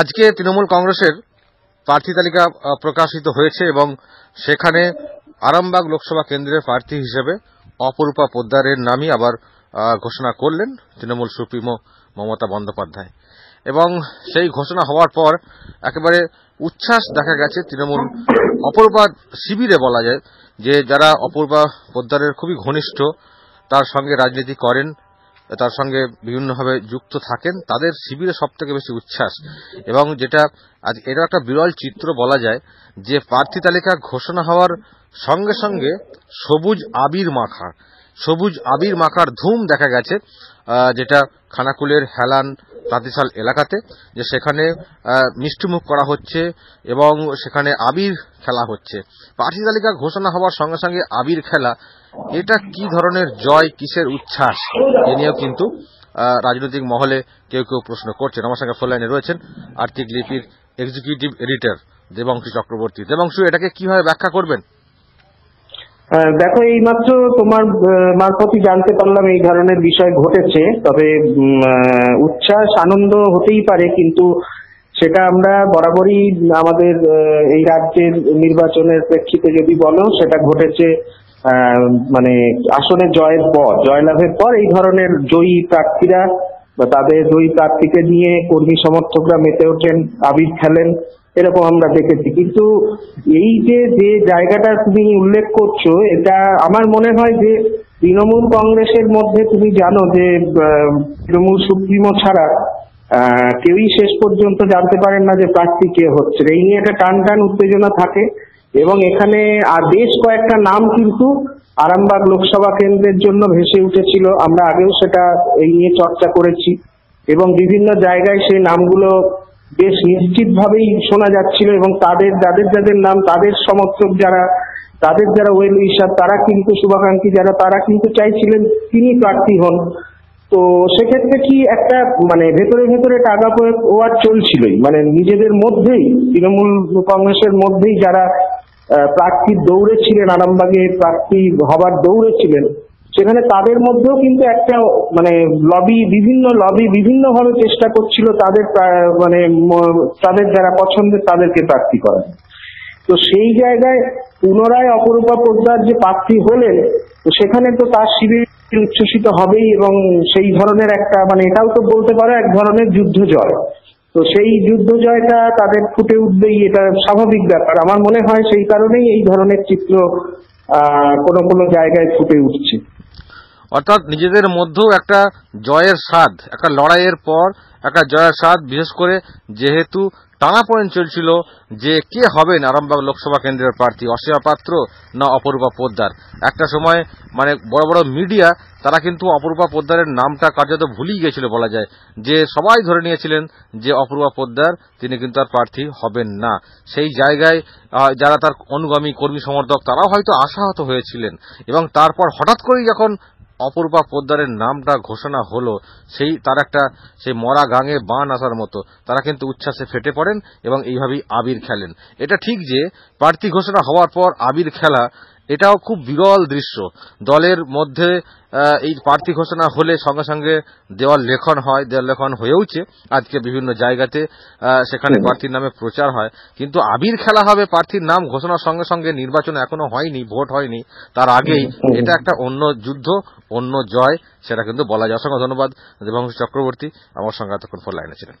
আজকে তৃণমূল কংগ্রেসের প্রার্থী তালিকা প্রকাশিত হয়েছে এবং সেখানে আরামবাগ লোকসভা কেন্দ্রের প্রার্থী হিসেবে অপরূপা পোদ্দারের নামই আবার ঘোষণা করলেন তৃণমূল সুপ্রিমো মমতা বন্দ্যোপাধ্যায়। এবং সেই ঘোষণা হওয়ার পর একেবারে উচ্ছ্বাস দেখা গেছে তৃণমূল অপরূপা শিবিরে বলা যায় যে যারা অপূর্বা পোদ্দারের খুবই ঘনিষ্ঠ, তার সঙ্গে রাজনীতি করেন তার সঙ্গে বিভিন্নভাবে যুক্ত থাকেন, তাদের শিবিরে সব থেকে বেশি উচ্ছ্বাস। এবং যেটা আজ এটা একটা বিরল চিত্র বলা যায়, যে প্রার্থী তালিকা ঘোষণা হওয়ার সঙ্গে সঙ্গে সবুজ আবির মাখা। সবুজ আবির মাখার ধুম দেখা গেছে যেটা খানাকুলের হেলান তাঁতিশাল এলাকাতে, যে সেখানে মিষ্টিমুখ করা হচ্ছে এবং সেখানে আবির খেলা হচ্ছে। প্রার্থী তালিকা ঘোষণা হওয়ার সঙ্গে সঙ্গে আবির খেলা, এটা কি ধরনের জয়, কিসের উচ্ছ্বাস, এ নিয়েও কিন্তু রাজনৈতিক মহলে কেউ কেউ প্রশ্ন করছেন। আমার সঙ্গে ফোন লাইনে রয়েছেন আর্থিক লিপির এক্সিকিউটিভ এডিটর দেবাংশু চক্রবর্তী। দেবাংশু, এটাকে কীভাবে ব্যাখ্যা করবেন? দেখো এইমাত্র তোমার আহ, মারফতই জানতে পারলাম এই ধরনের বিষয় ঘটেছে তবে উচ্ছ্বাস আনন্দ হতেই পারে কিন্তু সেটা আমরা বরাবরই আমাদের এই রাজ্যের নির্বাচনের প্রেক্ষিতে যদি বলো সেটা ঘটেছে মানে আসনে জয়ের পর জয়লাভের পর এই ধরনের জয়ী প্রার্থীরা বা তাদের জয়ী প্রার্থীকে নিয়ে কর্মী সমর্থকরা মেতে ওঠেন আবির খেলেন এরকম আমরা দেখেছি। কিন্তু এই যে যে জায়গাটা তুমি উল্লেখ করছ, এটা আমার মনে হয় যে তৃণমূল কংগ্রেসের মধ্যে তুমি জানো যে তৃণমূল সুপ্রিমো ছাড়া কেউই শেষ পর্যন্ত জানতে পারেন না যে প্রার্থী কে হচ্ছে। এই নিয়ে একটা টান টান উত্তেজনা থাকে এবং এখানে আর বেশ কয়েকটা নাম কিন্তু আরামবাগ লোকসভা কেন্দ্রের জন্য ভেসে উঠেছিল। আমরা আগেও সেটা এই নিয়ে চর্চা করেছি এবং বিভিন্ন জায়গায় সেই নামগুলো বেশ নিশ্চিতভাবেই শোনা যাচ্ছিল এবং তাদের যাদের যাদের নাম তাদের সমর্থক যারা তাদের যারা ওয়েল উইশার তারা কিন্তু শুভাকাঙ্ক্ষী যারা তারা কিন্তু চাইছিলেন তিনি প্রার্থী হন। তো সেক্ষেত্রে কি একটা মানে ভেতরে ভেতরে টাকা প্রয়োগ ওয়ার চলছিলই। মানে নিজেদের মধ্যেই তৃণমূল কংগ্রেসের মধ্যেই যারা আহ, প্রার্থীর দৌড়ে ছিলেন আরামবাগে প্রার্থী হবার দৌড়ে ছিলেন সেখানে তাদের মধ্যেও কিন্তু একটা মানে লবি বিভিন্ন লবি বিভিন্ন ভাবে চেষ্টা করছিল তাদের মানে তাদের যারা পছন্দের তাদেরকে প্রার্থী করার তো সেই জায়গায় পুনরায় অপরূপা পোদ্দার যে প্রার্থী হলেন, তো সেখানে তো তার শিবির উচ্ছ্বসিত হবেই এবং সেই ধরনের একটা মানে এটাও তো বলতে পারো এক ধরনের যুদ্ধ জয় তো সেই যুদ্ধ জয়টা তাদের ফুটে উঠবেই, এটা স্বাভাবিক ব্যাপার। আমার মনে হয় সেই কারণেই এই ধরনের চিত্র কোনো কোনো জায়গায় ফুটে উঠছে। অর্থাৎ নিজেদের মধ্যেও একটা জয়ের স্বাদ, একটা লড়াইয়ের পর একটা জয়ের স্বাদ, বিশেষ করে যেহেতু টানাপোড়েন চলছিল যে কে হবেন আরামবাগ লোকসভা কেন্দ্রের প্রার্থী, অসীমা পাত্র না অপরূপা পোদ্দার? একটা সময় মানে বড় বড় মিডিয়া, তারা কিন্তু অপরূপা পোদ্দারের নামটা কার্যত ভুলেই গিয়েছিল বলা যায়। যে সবাই ধরে নিয়েছিলেন যে অপরূপা পোদ্দার, তিনি কিন্তু আর প্রার্থী হবেন না। সেই জায়গায় যারা তার অনুগামী কর্মী সমর্থক, তারাও হয়তো আশাহত হয়েছিলেন। এবং তারপর হঠাৎ করেই যখন অপূর্বা পোদ্দারের নামটা ঘোষণা হলো সেই, তার একটা সেই মরা গাঙে বান আসার মতো। তারা কিন্তু উচ্ছ্বাসে ফেটে পড়েন এবং এইভাবেই আবির খেলেন। এটা ঠিক যে, প্রার্থী ঘোষণা হওয়ার পর আবির খেলা এটাও খুব বিরল দৃশ্য। দলের মধ্যে এই প্রার্থী ঘোষণা হলে সঙ্গে সঙ্গে দেওয়াল লেখন হয় দেওয়াল লেখন হয়েওছে। আজকে বিভিন্ন জায়গাতে সেখানে প্রার্থীর নামে প্রচার হয়। কিন্তু আবির খেলা হবে প্রার্থীর নাম ঘোষণার সঙ্গে সঙ্গে নির্বাচন এখনও হয়নি ভোট হয়নি। তার আগেই এটা একটা অন্য যুদ্ধ অন্য জয় সেটা কিন্তু বলা যায়। অসংখ্য ধন্যবাদ দেবাংশু চক্রবর্তী। আমার সঙ্গে এতক্ষণ ফোন লাইনে ছিলেন।